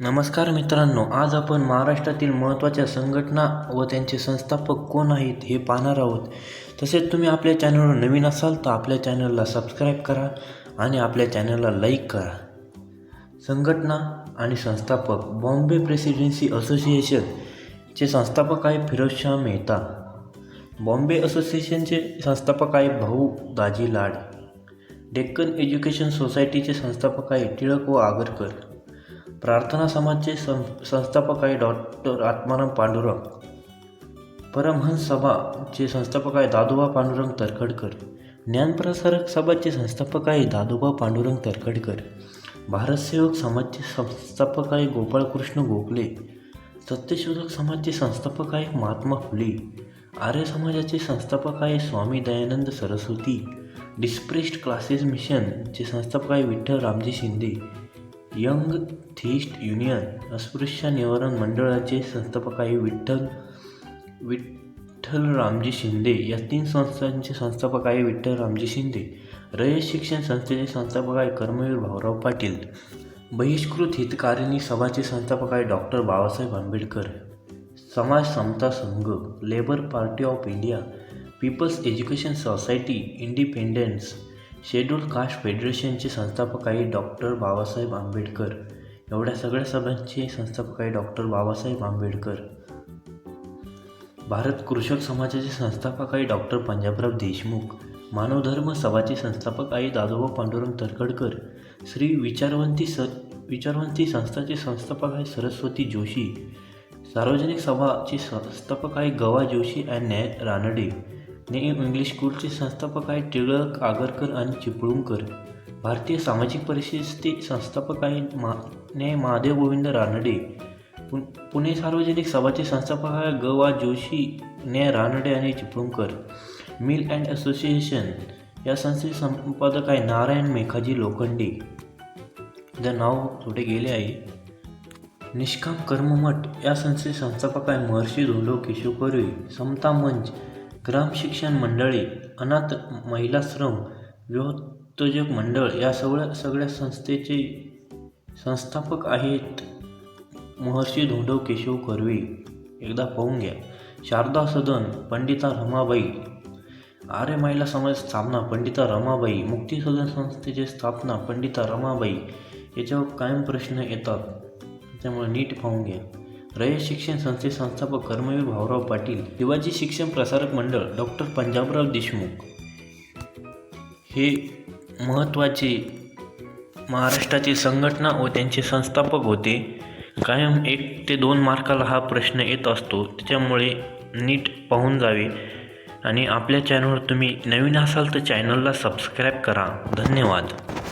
नमस्कार मित्रांनो आज आपण महाराष्ट्रातील महत्त्वाच्या संघटना व त्यांचे संस्थापक कोण आहेत हे पाहणार आहोत. तसेच तुम्ही आपल्या चॅनलवर नवीन असाल तर आपल्या चॅनलला सबस्क्राईब करा आणि आपल्या चॅनलला लाईक करा. संघटना आणि संस्थापक बॉम्बे प्रेसिडेन्सी असोसिएशनचे संस्थापक आहे फिरोजशाह मेहता. बॉम्बे असोसिएशनचे संस्थापक आहे भाऊ दाजी लाड. डेक्कन एज्युकेशन सोसायटीचे संस्थापक आहे टिळक व आगरकर. प्रार्थना समाजचे सं संस्थापक आहे डॉक्टर आत्माराम पांडुरंग. परमहंस सभाचे संस्थापक आहे दादोबा पांडुरंग तरखडकर. ज्ञानप्रसारक सभाचे संस्थापक आहे दादोबा पांडुरंग तरखडकर. भारतसेवक समाजचे संस्थापक आहे गोपाळकृष्ण गोखले. सत्यशोधक समाजचे संस्थापक आहे महात्मा फुले. आर्य समाजाचे संस्थापक आहे स्वामी दयानंद सरस्वती. डिस्प्रेस्ड क्लासेस मिशनचे संस्थापक आहे Vitthal Ramji Shinde. Young theist union अस्पृश्य निवारण मंडळाचे संस्थापक आहे विठ्ठल विठ्ठल रामजी शिंदे या तीन संस्थांचे संस्थापक आहे विठ्ठल रामजी शिंदे. रयत शिक्षण संस्थेचे संस्थापक आहे कर्मवीर भाऊराव पाटील. बहिष्कृत हितकारिणी सभाचे संस्थापक आहे doctor Babasaheb Ambedkar. Samaj Samata Sangh labour party of India people's education society independence schedule caste फेडरेशनचे संस्थापक आहे डॉक्टर बाबासाहेब आंबेडकर. एवढ्या सगळ्या सभांचे संस्थापक आहे डॉक्टर बाबासाहेब आंबेडकर. भारत कृषक समाजाचे संस्थापक आहे डॉक्टर पंजाबराव देशमुख. मानवधर्म सभाचे संस्थापक आहे दादोबा पांडुरंग तरखडकर. श्री विचारवंती स विचारवंती संस्थाचे संस्थापक आहे सरस्वती जोशी. सार्वजनिक सभाचे संस्थापक आहे गवा जोशी अँड न्याय रानडे. नेम इंग्लिश स्कूलचे संस्थापक आहे टिळक आगरकर आणि चिपळूणकर. भारतीय सामाजिक परिषदेचे संस्थापक आहे मा न्याय महादेव गोविंद रानडे. पु पुणे सार्वजनिक सभाचे संस्थापक आहे ग वा जोशी न्याय रानडे आणि चिपळूणकर. मिल अँड असोसिएशन या संस्थेचे संपादक आहे नारायण मेघाजी लोखंडे. जर नाव थोडे गेले आहे. निष्काम कर्ममठ या संस्थेचे संस्थापक आहे महर्षी धोलो केशव कर्वे समता मंच ग्राम शिक्षण मंडळे अनाथ महिलाश्रम विहोत्तेजक मंडळ या सगळ्या सगळ्या संस्थेचे संस्थापक आहेत महर्षी धोंडव केशव कर्वे. एकदा पाहून घ्या. शारदा सदन पंडिता रमाबाई. आर्य महिला समाज स्थापना पंडिता रमाबाई. मुक्ती सदन संस्थेची स्थापना पंडिता रमाबाई. याच्यावर कायम प्रश्न येतात. त्यामुळे नीट पाहून घ्या. रयत शिक्षण संस्थे संस्थापक कर्मवीर भाऊराव पाटील शिवाजी शिक्षण प्रसारक मंडळ डॉक्टर पंजाबराव देशमुख. हे महत्त्वाचे महाराष्ट्राची संघटना व त्यांचे संस्थापक होते. कायम एक ते दोन मार्काला हा प्रश्न येत असतो. त्याच्यामुळे नीट पाहून जावे. आणि आपल्या चॅनलवर तुम्ही नवीन असाल तर चॅनलला सबस्क्राईब करा. धन्यवाद.